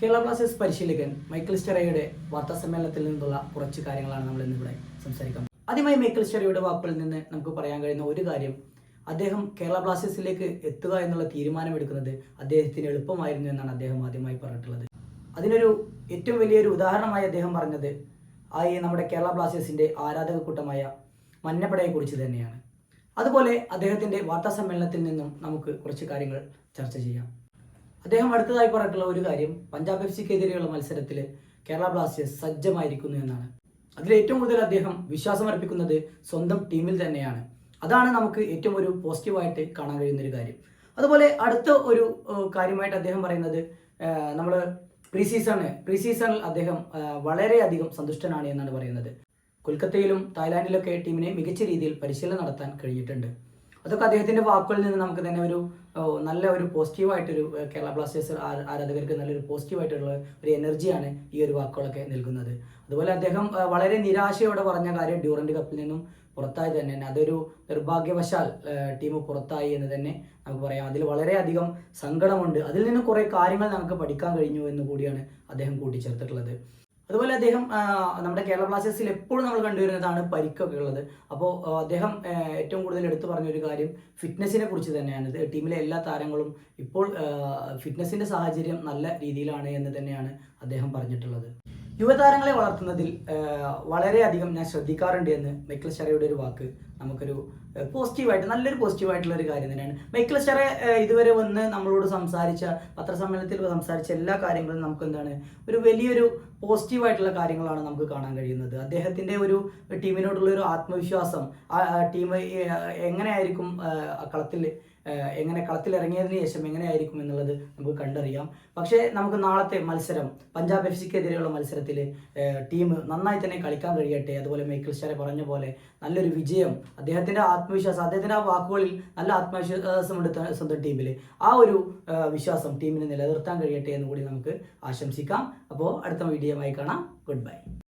Kerala Blasters പരിശീലകൻ Michael സ്റ്റെറയുടെ വാർത്താ സമ്മേളനത്തിൽ നിന്നുള്ള കുറച്ച് കാര്യങ്ങളാണ് നമ്മൾ ഇന്നിവിടെ സംസാരിക്കാം. ആദ്യമായി മൈക്കിൾ സ്റ്റെറയുടെ വാക്കുകളിൽ നിന്ന് നമുക്ക് പറയാൻ കഴിയുന്ന ഒരു കാര്യം അദ്ദേഹം കേരള ബ്ലാസ്റ്റേഴ്സിലേക്ക് എത്തുക എന്നുള്ള തീരുമാനമെടുക്കുന്നത് അദ്ദേഹത്തിന് എളുപ്പമായിരുന്നു എന്നാണ് അദ്ദേഹം ആദ്യമായി പറഞ്ഞിട്ടുള്ളത്. അതിനൊരു ഏറ്റവും വലിയൊരു ഉദാഹരണമായി അദ്ദേഹം പറഞ്ഞത് ആ നമ്മുടെ കേരള ബ്ലാസ്റ്റേഴ്സിന്റെ ആരാധക കൂട്ടമായ മഞ്ഞപ്പടയെ കുറിച്ച് തന്നെയാണ്. അതുപോലെ അദ്ദേഹത്തിന്റെ വാർത്താ സമ്മേളനത്തിൽ നിന്നും നമുക്ക് കുറച്ച് കാര്യങ്ങൾ ചർച്ച ചെയ്യാം. അദ്ദേഹം അടുത്തതായി പറഞ്ഞിട്ടുള്ള ഒരു കാര്യം പഞ്ചാബ് എഫ് സിക്കെതിരെയുള്ള മത്സരത്തിൽ കേരള ബ്ലാസ്റ്റേഴ്സ് സജ്ജമായിരിക്കുന്നു എന്നാണ്. അതിൽ ഏറ്റവും കൂടുതൽ അദ്ദേഹം വിശ്വാസം അർപ്പിക്കുന്നത് സ്വന്തം ടീമിൽ തന്നെയാണ്. അതാണ് നമുക്ക് ഏറ്റവും ഒരു പോസിറ്റീവായിട്ട് കാണാൻ കഴിയുന്ന ഒരു കാര്യം. അതുപോലെ അടുത്ത ഒരു കാര്യമായിട്ട് അദ്ദേഹം പറയുന്നത് നമ്മൾ പ്രീ സീസണ് പ്രീ സീസണിൽ അദ്ദേഹം വളരെയധികം സന്തുഷ്ടനാണ് എന്നാണ് പറയുന്നത്. കൊൽക്കത്തയിലും തായ്ലാൻഡിലൊക്കെ ടീമിനെ മികച്ച രീതിയിൽ പരിശീലനം നടത്താൻ കഴിഞ്ഞിട്ടുണ്ട്. അതൊക്കെ അദ്ദേഹത്തിന്റെ വാക്കുകളിൽ നിന്ന് നമുക്ക് തന്നെ ഒരു നല്ല ഒരു പോസിറ്റീവായിട്ടൊരു കേരള ബ്ലാസ്റ്റേഴ്സ് ആരാധകർക്ക് നല്ലൊരു പോസിറ്റീവായിട്ടുള്ള ഒരു എനർജിയാണ് ഈ ഒരു വാക്കുകളൊക്കെ നൽകുന്നത്. അതുപോലെ അദ്ദേഹം വളരെ നിരാശയോടെ പറഞ്ഞ കാര്യം ഡ്യൂറന്റ് കപ്പിൽ നിന്നും പുറത്തായി തന്നെ. അതൊരു നിർഭാഗ്യവശാൽ ടീം പുറത്തായി എന്ന് തന്നെ നമുക്ക് പറയാം. അതിൽ വളരെയധികം സങ്കടമുണ്ട്. അതിൽ നിന്ന് കുറേ കാര്യങ്ങൾ നമുക്ക് പഠിക്കാൻ കഴിഞ്ഞു എന്ന് കൂടിയാണ് അദ്ദേഹം കൂട്ടിച്ചേർത്തിട്ടുള്ളത്. അതുപോലെ അദ്ദേഹം നമ്മുടെ കേരള ബ്ലാസ്റ്റേഴ്സിൽ എപ്പോഴും നമ്മൾ കണ്ടുവരുന്നതാണ് പരിക്കൊക്കെ ഉള്ളത്. അപ്പോൾ അദ്ദേഹം ഏറ്റവും കൂടുതൽ എടുത്തു പറഞ്ഞ ഒരു കാര്യം ഫിറ്റ്നസിനെ കുറിച്ച് തന്നെയാണ്. ടീമിലെ എല്ലാ താരങ്ങളും ഇപ്പോൾ ഫിറ്റ്നസിന്റെ സാഹചര്യം നല്ല രീതിയിലാണ് എന്ന് തന്നെയാണ് അദ്ദേഹം പറഞ്ഞിട്ടുള്ളത്. യുവതാരങ്ങളെ വളർത്തുന്നതിൽ വളരെയധികം ഞാൻ ശ്രദ്ധിക്കാറുണ്ട് എന്ന് മൈക്കിൾ ഷെറയുടെ ഒരു വാക്ക്. നമുക്കൊരു പോസിറ്റീവായിട്ട് നല്ലൊരു പോസിറ്റീവായിട്ടുള്ള ഒരു കാര്യം തന്നെയാണ്. മൈക്കിൾ ഷെറ ഇതുവരെ വന്ന് നമ്മളോട് സംസാരിച്ച പത്രസമ്മേളനത്തിൽ സംസാരിച്ച എല്ലാ കാര്യങ്ങളും നമുക്ക് എന്താണ് ഒരു വലിയൊരു പോസിറ്റീവായിട്ടുള്ള കാര്യങ്ങളാണ് നമുക്ക് കാണാൻ കഴിയുന്നത്. അദ്ദേഹത്തിന്റെ ഒരു ടീമിനോടുള്ള ഒരു ആത്മവിശ്വാസം ആ ടീം എങ്ങനെയായിരിക്കും കളത്തിൽ എങ്ങനെ കളത്തിലിറങ്ങിയതിന് ശേഷം എങ്ങനെയായിരിക്കും എന്നുള്ളത് നമുക്ക് കണ്ടറിയാം. പക്ഷേ നമുക്ക് നാളത്തെ മത്സരം പഞ്ചാബ് എഫ് സിക്കെതിരെയുള്ള മത്സരത്തിൽ ടീം നന്നായി തന്നെ കളിക്കാൻ കഴിയട്ടെ. അതുപോലെ മൈക്കിൾ സ്റ്റാരെ പറഞ്ഞ പോലെ നല്ലൊരു വിജയം അദ്ദേഹത്തിന്റെ ആത്മവിശ്വാസം അദ്ദേഹത്തിന്റെ ആ വാക്കുകളിൽ നല്ല ആത്മവിശ്വാസം എടുത്ത സ്വന്തം ടീമിൽ ആ ഒരു വിശ്വാസം ടീമിനെ നിലനിർത്താൻ കഴിയട്ടെ എന്ന് കൂടി നമുക്ക് ആശംസിക്കാം. അപ്പോൾ അടുത്ത വീഡിയോ ആയി കാണാം. Good bye.